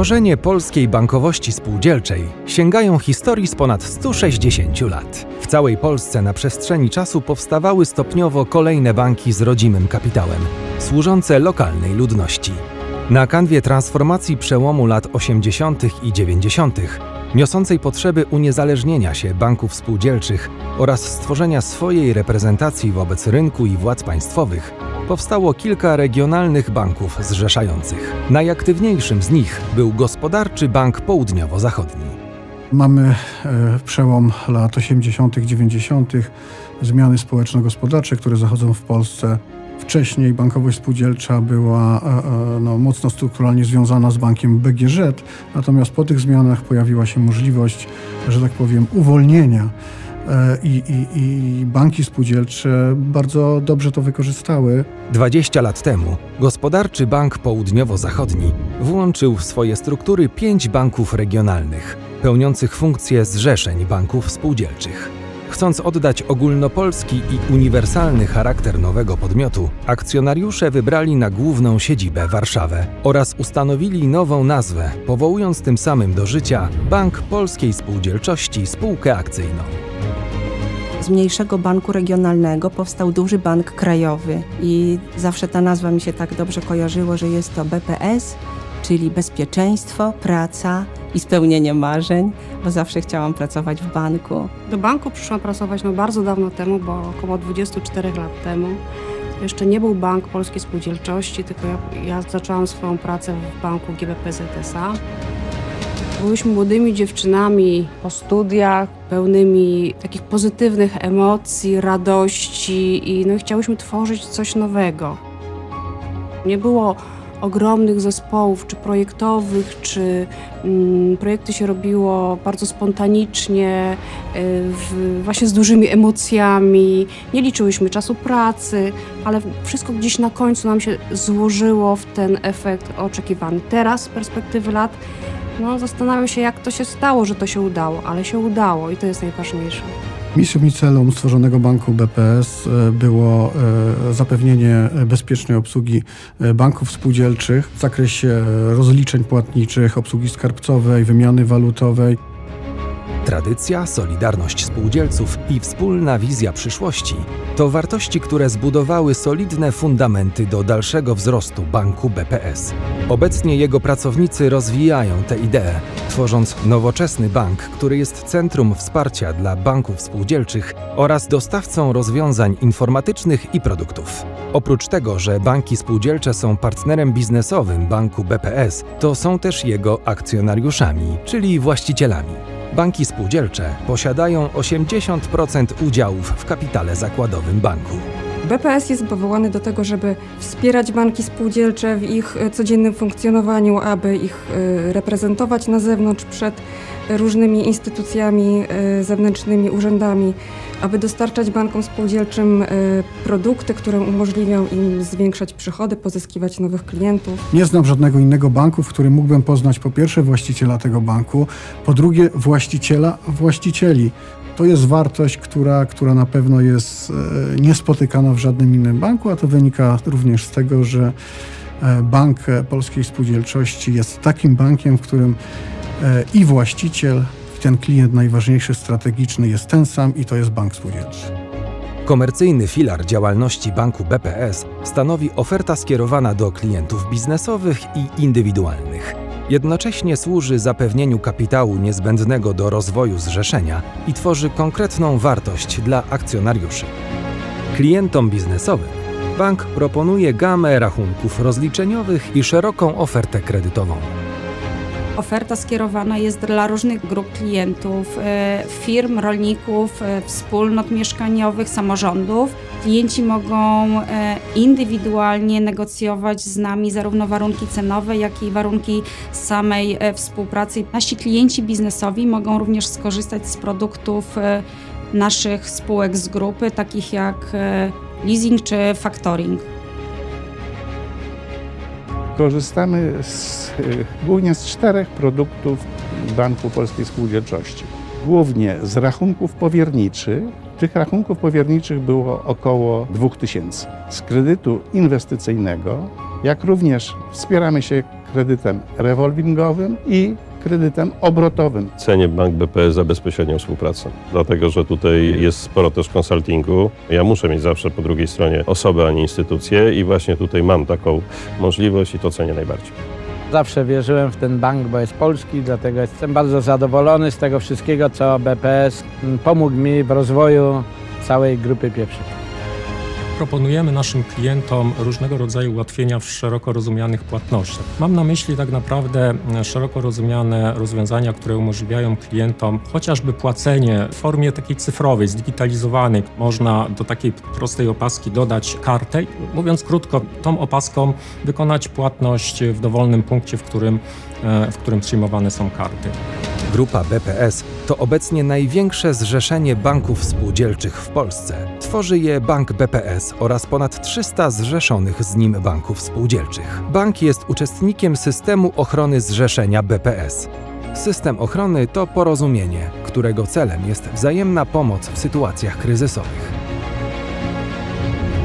Korzenie polskiej bankowości spółdzielczej sięgają historii z ponad 160 lat. W całej Polsce na przestrzeni czasu powstawały stopniowo kolejne banki z rodzimym kapitałem, służące lokalnej ludności. Na kanwie transformacji przełomu lat 80. i 90., niosącej potrzeby uniezależnienia się banków spółdzielczych oraz stworzenia swojej reprezentacji wobec rynku i władz państwowych, powstało kilka regionalnych banków zrzeszających. Najaktywniejszym z nich był Gospodarczy Bank Południowo-Zachodni. Mamy e, przełom lat 80., 90., zmiany społeczno-gospodarcze, które zachodzą w Polsce. Wcześniej bankowość spółdzielcza była e, e, no, mocno strukturalnie związana z bankiem BGŻ, natomiast po tych zmianach pojawiła się możliwość, że tak powiem, uwolnienia. E, I, i, I banki spółdzielcze bardzo dobrze to wykorzystały. 20 lat temu Gospodarczy Bank Południowo-Zachodni włączył w swoje struktury pięć banków regionalnych, pełniących funkcję zrzeszeń banków spółdzielczych. Chcąc oddać ogólnopolski i uniwersalny charakter nowego podmiotu, akcjonariusze wybrali na główną siedzibę Warszawę oraz ustanowili nową nazwę, powołując tym samym do życia Bank Polskiej Spółdzielczości Spółkę Akcyjną. Z mniejszego banku regionalnego powstał duży bank krajowy i zawsze ta nazwa mi się tak dobrze kojarzyło, że jest to BPS, czyli bezpieczeństwo, praca i spełnienie marzeń, bo zawsze chciałam pracować w banku. Do banku przyszłam pracować no bardzo dawno temu, bo około 24 lat temu. Jeszcze nie był Bank Polskiej Spółdzielczości, tylko ja, ja zaczęłam swoją pracę w banku GBP ZSA. Byłyśmy młodymi dziewczynami po studiach, pełnymi takich pozytywnych emocji, radości i no, chciałyśmy tworzyć coś nowego. Nie było ogromnych zespołów, czy projektowych, czy mm, projekty się robiło bardzo spontanicznie, y, w, właśnie z dużymi emocjami. Nie liczyłyśmy czasu pracy, ale wszystko gdzieś na końcu nam się złożyło w ten efekt oczekiwany. Teraz z perspektywy lat no, zastanawiam się, jak to się stało, że to się udało, ale się udało i to jest najważniejsze. Misją i celem stworzonego banku BPS e, było e, zapewnienie bezpiecznej obsługi e, banków spółdzielczych w zakresie rozliczeń płatniczych, obsługi skarbcowej, wymiany walutowej. Tradycja, solidarność spółdzielców i wspólna wizja przyszłości to wartości, które zbudowały solidne fundamenty do dalszego wzrostu banku BPS. Obecnie jego pracownicy rozwijają tę ideę, tworząc nowoczesny bank, który jest centrum wsparcia dla banków spółdzielczych oraz dostawcą rozwiązań informatycznych i produktów. Oprócz tego, że banki spółdzielcze są partnerem biznesowym banku BPS, to są też jego akcjonariuszami, czyli właścicielami. Banki spółdzielcze posiadają 80% udziałów w kapitale zakładowym banku. BPS jest powołany do tego, żeby wspierać banki spółdzielcze w ich e, codziennym funkcjonowaniu, aby ich e, reprezentować na zewnątrz przed różnymi instytucjami e, zewnętrznymi, urzędami, aby dostarczać bankom spółdzielczym produkty, które umożliwią im zwiększać przychody, pozyskiwać nowych klientów. Nie znam żadnego innego banku, w którym mógłbym poznać po pierwsze właściciela tego banku, po drugie właściciela właścicieli. To jest wartość, która, która na pewno jest e, niespotykana w żadnym innym banku, a to wynika również z tego, że e, Bank Polskiej Spółdzielczości jest takim bankiem, w którym e, i właściciel, i ten klient najważniejszy, strategiczny jest ten sam i to jest bank spółdzielczy. Komercyjny filar działalności banku BPS stanowi oferta skierowana do klientów biznesowych i indywidualnych. Jednocześnie służy zapewnieniu kapitału niezbędnego do rozwoju zrzeszenia i tworzy konkretną wartość dla akcjonariuszy. Klientom biznesowym bank proponuje gamę rachunków rozliczeniowych i szeroką ofertę kredytową. Oferta skierowana jest dla różnych grup klientów, e, firm, rolników, e, wspólnot mieszkaniowych, samorządów. Klienci mogą e, indywidualnie negocjować z nami zarówno warunki cenowe, jak i warunki samej e, współpracy. Nasi klienci biznesowi mogą również skorzystać z produktów e, naszych spółek z grupy, takich jak leasing czy factoring. Korzystamy z, głównie z czterech produktów Banku Polskiej Spółdzielczości. Głównie z rachunków powierniczych. Tych rachunków powierniczych było około 2000. Z kredytu inwestycyjnego, jak również wspieramy się kredytem rewolwingowym i kredytem obrotowym. Cenię Bank BPS za bezpośrednią współpracę, dlatego że tutaj jest sporo też konsultingu. Ja muszę mieć zawsze po drugiej stronie osobę, a nie instytucję i właśnie tutaj mam taką możliwość i to cenię najbardziej. Zawsze wierzyłem w ten bank, bo jest polski, dlatego jestem bardzo zadowolony z tego wszystkiego, co BPS pomógł mi w rozwoju całej grupy pieprzych. Proponujemy naszym klientom różnego rodzaju ułatwienia w szeroko rozumianych płatnościach. Mam na myśli tak naprawdę e, szeroko rozumiane rozwiązania, które umożliwiają klientom chociażby płacenie w formie takiej cyfrowej, zdigitalizowanej. Można do takiej prostej opaski dodać kartę. Mówiąc krótko, tą opaską wykonać płatność w dowolnym punkcie, w którym, e, w którym przyjmowane są karty. Grupa BPS to obecnie największe zrzeszenie banków spółdzielczych w Polsce. Tworzy je Bank BPS oraz ponad 300 zrzeszonych z nim banków spółdzielczych. Bank jest uczestnikiem systemu ochrony zrzeszenia BPS. System ochrony to porozumienie, którego celem jest wzajemna pomoc w sytuacjach kryzysowych.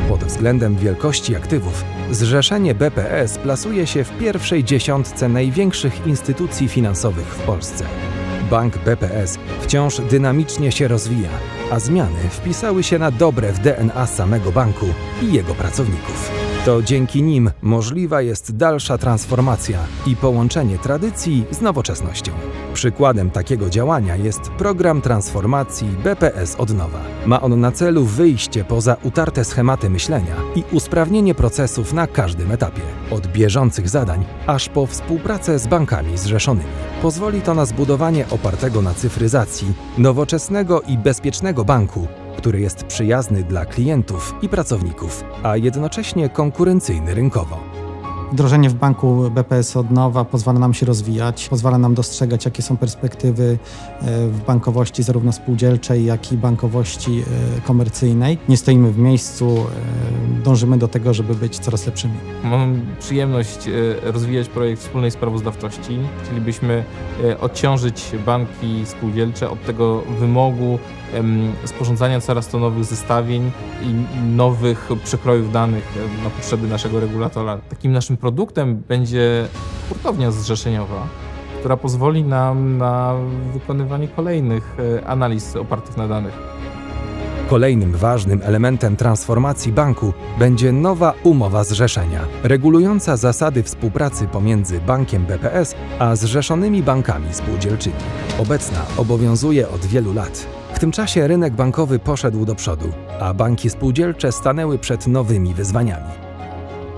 Pod względem wielkości aktywów, zrzeszenie BPS plasuje się w pierwszej dziesiątce największych instytucji finansowych w Polsce. Bank BPS wciąż dynamicznie się rozwija, a zmiany wpisały się na dobre w DNA samego banku i jego pracowników. To dzięki nim możliwa jest dalsza transformacja i połączenie tradycji z nowoczesnością. Przykładem takiego działania jest program transformacji BPS od nowa. Ma on na celu wyjście poza utarte schematy myślenia i usprawnienie procesów na każdym etapie, od bieżących zadań aż po współpracę z bankami zrzeszonymi. Pozwoli to na zbudowanie opartego na cyfryzacji nowoczesnego i bezpiecznego banku, który jest przyjazny dla klientów i pracowników, a jednocześnie konkurencyjny rynkowo. Wdrożenie w banku BPS od nowa pozwala nam się rozwijać, pozwala nam dostrzegać, jakie są perspektywy e, w bankowości zarówno spółdzielczej, jak i bankowości e, komercyjnej. Nie stoimy w miejscu, e, dążymy do tego, żeby być coraz lepszymi. Mam przyjemność rozwijać projekt wspólnej sprawozdawczości. Chcielibyśmy odciążyć banki spółdzielcze od tego wymogu sporządzania coraz to nowych zestawień i nowych przekrojów danych na potrzeby naszego regulatora. Takim naszym produktem będzie hurtownia zrzeszeniowa, która pozwoli nam na wykonywanie kolejnych e, analiz opartych na danych. Kolejnym ważnym elementem transformacji banku będzie nowa umowa zrzeszenia, regulująca zasady współpracy pomiędzy bankiem BPS a zrzeszonymi bankami spółdzielczymi. Obecna obowiązuje od wielu lat. W tym czasie rynek bankowy poszedł do przodu, a banki spółdzielcze stanęły przed nowymi wyzwaniami.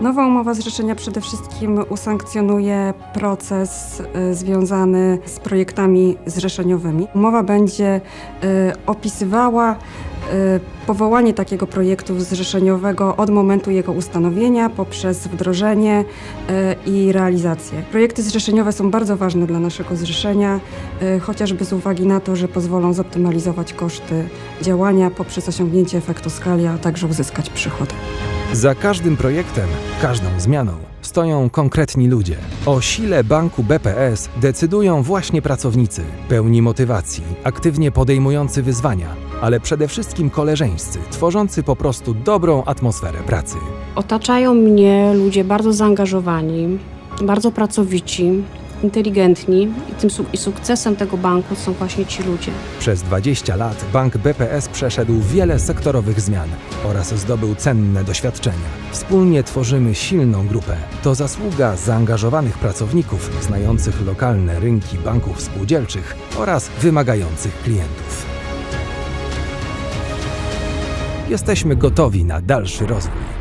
Nowa umowa zrzeszenia przede wszystkim usankcjonuje proces y, związany z projektami zrzeszeniowymi. Umowa będzie y, opisywała powołanie takiego projektu zrzeszeniowego od momentu jego ustanowienia poprzez wdrożenie y, i realizację. Projekty zrzeszeniowe są bardzo ważne dla naszego zrzeszenia, y, chociażby z uwagi na to, że pozwolą zoptymalizować koszty działania poprzez osiągnięcie efektu skali, a także uzyskać przychody. Za każdym projektem, każdą zmianą stoją konkretni ludzie. O sile banku BPS decydują właśnie pracownicy, pełni motywacji, aktywnie podejmujący wyzwania, ale przede wszystkim koleżeńscy, tworzący po prostu dobrą atmosferę pracy. Otaczają mnie ludzie bardzo zaangażowani, bardzo pracowici, inteligentni i tym su- i sukcesem tego banku są właśnie ci ludzie. Przez 20 lat bank BPS przeszedł wiele sektorowych zmian oraz zdobył cenne doświadczenia. Wspólnie tworzymy silną grupę. To zasługa zaangażowanych pracowników, znających lokalne rynki banków spółdzielczych oraz wymagających klientów. Jesteśmy gotowi na dalszy rozwój.